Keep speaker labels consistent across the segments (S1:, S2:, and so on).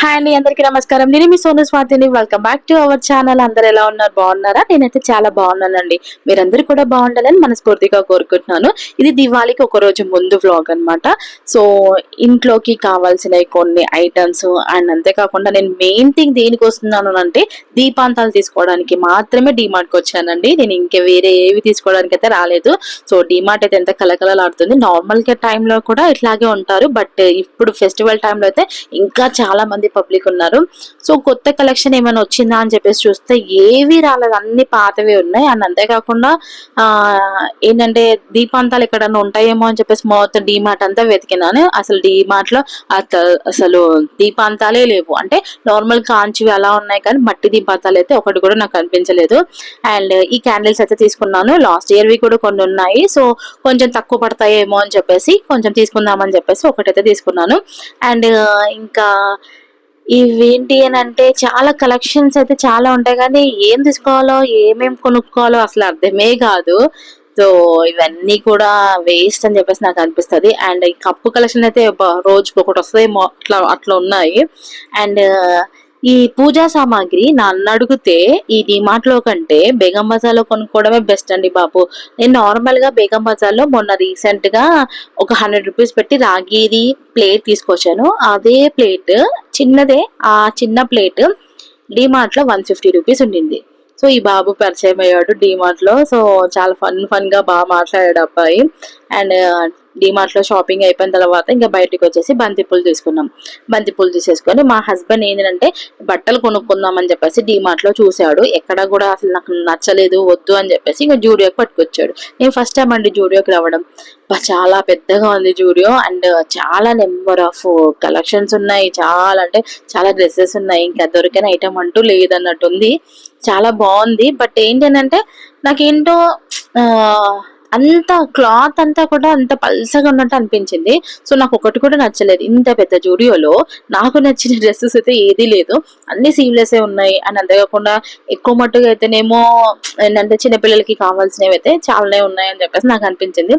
S1: Hi అండి అందరికీ నమస్కారం. నేను మీ Sonu స్వాతిని. Welcome back to our channel అందరు ఎలా ఉన్నారు? బాగున్నారా? నేనైతే చాలా బాగున్నానండి. మీరందరూ కూడా బాగుండాలని మనస్ఫూర్తిగా కోరుకుంటున్నాను. ఇది దివాళీకి ఒక రోజు ముందు వ్లాగ్ అనమాట సో ఇంట్లోకి కావాల్సిన కొన్ని ఐటమ్స్ అండ్ అంతేకాకుండా నేను మెయిన్ థింగ్ దేనికి వస్తున్నాను అంటే దీపాంతాలు తీసుకోవడానికి మాత్రమే డిమార్ట్కి వచ్చానండి. నేను ఇంకా వేరే ఏవి తీసుకోవడానికి అయితే రాలేదు. సో డిమార్ట్ అయితే ఎంత కలకలలాడుతుంది నార్మల్గా టైంలో కూడా ఇట్లాగే ఉంటారు. బట్ ఇప్పుడు ఫెస్టివల్ టైంలో అయితే ఇంకా చాలా మంది పబ్లిక్ ఉన్నారు. సో కొత్త కలెక్షన్ ఏమైనా వచ్చిందా అని చెప్పేసి చూస్తే ఏవి రాలేదు. అన్ని పాతవే ఉన్నాయి. అండ్ అంతేకాకుండా ఏంటంటే దీపాంతాలు ఎక్కడన్నా ఉంటాయేమో అని చెప్పేసి మొత్తం డీమార్ట్ అంతా వెతికినాను. అసలు డీమార్ట్లో అసలు దీపాంతాలే లేవు. అంటే నార్మల్ కాంచివి అలా ఉన్నాయి కానీ మట్టి దీపాంతాలు అయితే ఒకటి కూడా నాకు కనిపించలేదు. అండ్ ఈ క్యాండిల్స్ అయితే తీసుకున్నాను. లాస్ట్ ఇయర్ వి కూడా కొన్ని ఉన్నాయి. సో కొంచెం తక్కువ పడతాయేమో అని చెప్పేసి కొంచెం తీసుకుందామని చెప్పేసి ఒకటైతే తీసుకున్నాను. అండ్ ఇంకా ఇవేంటి అని అంటే చాలా కలెక్షన్స్ అయితే చాలా ఉంటాయి. కానీ ఏం తీసుకోవాలో ఏమేం కొనుక్కోవాలో అసలు అర్థమే కాదు. సో ఇవన్నీ కూడా వేస్ట్ అని చెప్పేసి నాకు అనిపిస్తుంది. అండ్ ఈ కప్పు కలెక్షన్ అయితే రోజుకి ఒకటి వస్తుంది అట్లా అట్లా ఉన్నాయి. అండ్ ఈ పూజా సామాగ్రి నన్ను అడిగితే ఈ డిమార్ట్లో కంటే బేగం బజార్లో కొనుక్కోవడమే బెస్ట్ అండి బాబు. నేను నార్మల్గా బేగం బజార్లో మొన్న రీసెంట్గా ఒక హండ్రెడ్ రూపీస్ పెట్టి రాగిది ప్లేట్ తీసుకొచ్చాను. అదే ప్లేట్ చిన్నదే ఆ చిన్న ప్లేట్ డిమార్ట్లో వన్ ఫిఫ్టీ రూపీస్ ఉండింది. సో ఈ బాబు పరిచయం అయ్యాడు డిమార్ట్లో సో చాలా ఫన్ ఫన్గా బాగా మాట్లాడాడు అబ్బాయి. అండ్ డిమార్ట్లో షాపింగ్ అయిపోయిన తర్వాత ఇంకా బయటకు వచ్చేసి బంతిపూలు తీసుకున్నాం. బంతిపూలు తీసేసుకొని మా హస్బెండ్ ఏంటంటే బట్టలు కొనుక్కుందాం అని చెప్పేసి డిమార్ట్లో చూశాడు. ఎక్కడ కూడా అసలు నాకు నచ్చలేదు వద్దు అని చెప్పేసి ఇంకా జూడియోకి పట్టుకొచ్చాడు. నేను ఫస్ట్ టైం అండి జూడియోకి రావడం. చాలా పెద్దగా ఉంది జూడియో. అండ్ చాలా నెంబర్ ఆఫ్ కలెక్షన్స్ ఉన్నాయి. చాలా అంటే చాలా డ్రెస్సెస్ ఉన్నాయి. ఇంకా దొరికిన ఐటమ్ అంటూ లేదన్నట్టుంది. చాలా బాగుంది. బట్ ఏంటంటే నాకేంటో అంత క్లాత్ అంతా కూడా అంత పల్సగా ఉన్నట్టు అనిపించింది. సో నాకు ఒకటి కూడా నచ్చలేదు. ఇంత పెద్ద జూడియోలో నాకు నచ్చిన డ్రెస్సెస్ అయితే ఏదీ లేదు. అన్ని సీమ్లెస్ ఉన్నాయి. అండ్ అంతేకాకుండా ఎక్కువ మట్టుగా అయితేనేమో ఏంటంటే చిన్నపిల్లలకి కావాల్సినవి అయితే చాలానే ఉన్నాయి అని చెప్పేసి నాకు అనిపించింది.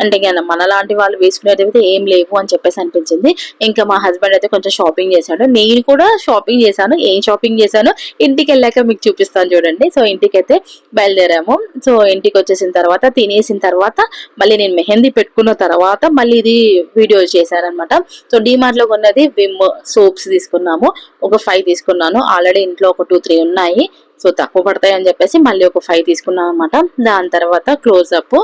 S1: అంటే ఇంకా మన లాంటి వాళ్ళు వేసుకునేది అయితే ఏం లేవు అని చెప్పేసి అనిపించింది. ఇంకా మా హస్బెండ్ అయితే కొంచెం షాపింగ్ చేశాడు. నేను కూడా షాపింగ్ చేశాను. ఏం షాపింగ్ చేశాను? ఇంటికి వెళ్ళాక మీకు చూపిస్తాను చూడండి. సో ఇంటికి అయితే బయలుదేరాము. సో ఇంటికి వచ్చేసిన తర్వాత తినేసిన తర్వాత మళ్ళీ నేను మెహందీ పెట్టుకున్న తర్వాత మళ్ళీ ఇది వీడియో చేశారనమాట. సో డీమార్ట్లో కొన్నది విమ్ సోప్స్ తీసుకున్నాము. ఒక ఫైవ్ తీసుకున్నాను. ఆల్రెడీ ఇంట్లో ఒక టూ త్రీ ఉన్నాయి. సో తక్కువ పడతాయి అని చెప్పేసి మళ్ళీ ఒక ఫైవ్ తీసుకున్నాం అనమాట. దాని తర్వాత క్లోజ్అప్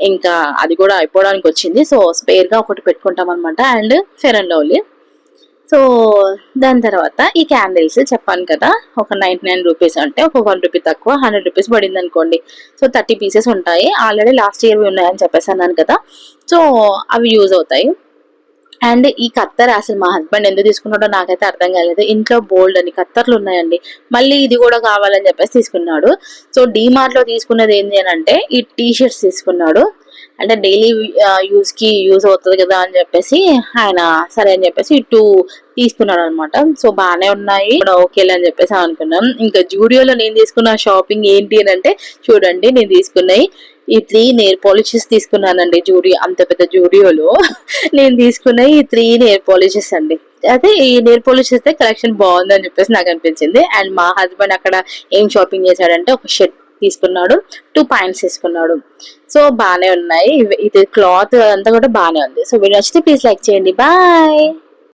S1: ఇంకా అది కూడా అయిపోవడానికి వచ్చింది. సో స్పేర్గా ఒకటి పెట్టుకుంటాం అనమాట and Fair and Lovely so దాని తర్వాత ఈ క్యాండిల్స్ చెప్పాను కదా ఒక నైంటీ నైన్ రూపీస్ అంటే ఒక వన్ రూపీ తక్కువ హండ్రెడ్ రూపీస్ పడింది అనుకోండి సో థర్టీ పీసెస్ ఉంటాయి. ఆల్రెడీ లాస్ట్ ఇయర్ ఉన్నాయని చెప్పేసి అన్నాను కదా. సో అవి యూజ్ అవుతాయి. అండ్ ఈ కత్తెర అసలు మా హస్బెండ్ ఎందుకు తీసుకున్నాడో నాకైతే అర్థం కాలేదు. ఇంట్లో బోల్డ్ అని కత్తర్లు ఉన్నాయండి. మళ్ళీ ఇది కూడా కావాలని చెప్పేసి తీసుకున్నాడు. సో డీమార్ట్లో తీసుకున్నది ఏంటి అని అంటే ఈ టీ షర్ట్స్ తీసుకున్నాడు. అంటే డైలీ యూస్కి యూజ్ అవుతుంది కదా అని చెప్పేసి ఆయన సరే అని చెప్పేసి టూ తీసుకున్నాడు అనమాట సో బాగానే ఉన్నాయి. ఓకేలే అని చెప్పేసి అనుకున్నాం. ఇంకా జూడియోలో నేను తీసుకున్న షాపింగ్ ఏంటి అని అంటే చూడండి నేను తీసుకున్నాయి ఈ త్రీ నేర్ పాలిషెస్ తీసుకున్నానండి జూడియో అంత పెద్ద జూడియోలో. నేను తీసుకున్న ఈ త్రీ నేర్ పాలిషెస్ అండి. అయితే ఈ నేర్ పాలిష్ కలెక్షన్ బాగుంది అని చెప్పేసి నాకు అనిపించింది. అండ్ మా హస్బెండ్ అక్కడ ఏం షాపింగ్ చేశాడంటే ఒక షర్ట్ తీసుకున్నాడు. టూ పాయింట్స్ తీసుకున్నాడు. సో బాగానే ఉన్నాయి. ఇది క్లాత్ అంతా కూడా బాగానే ఉంది. సో వీడియో నచ్చితే ప్లీజ్ లైక్ చేయండి. బాయ్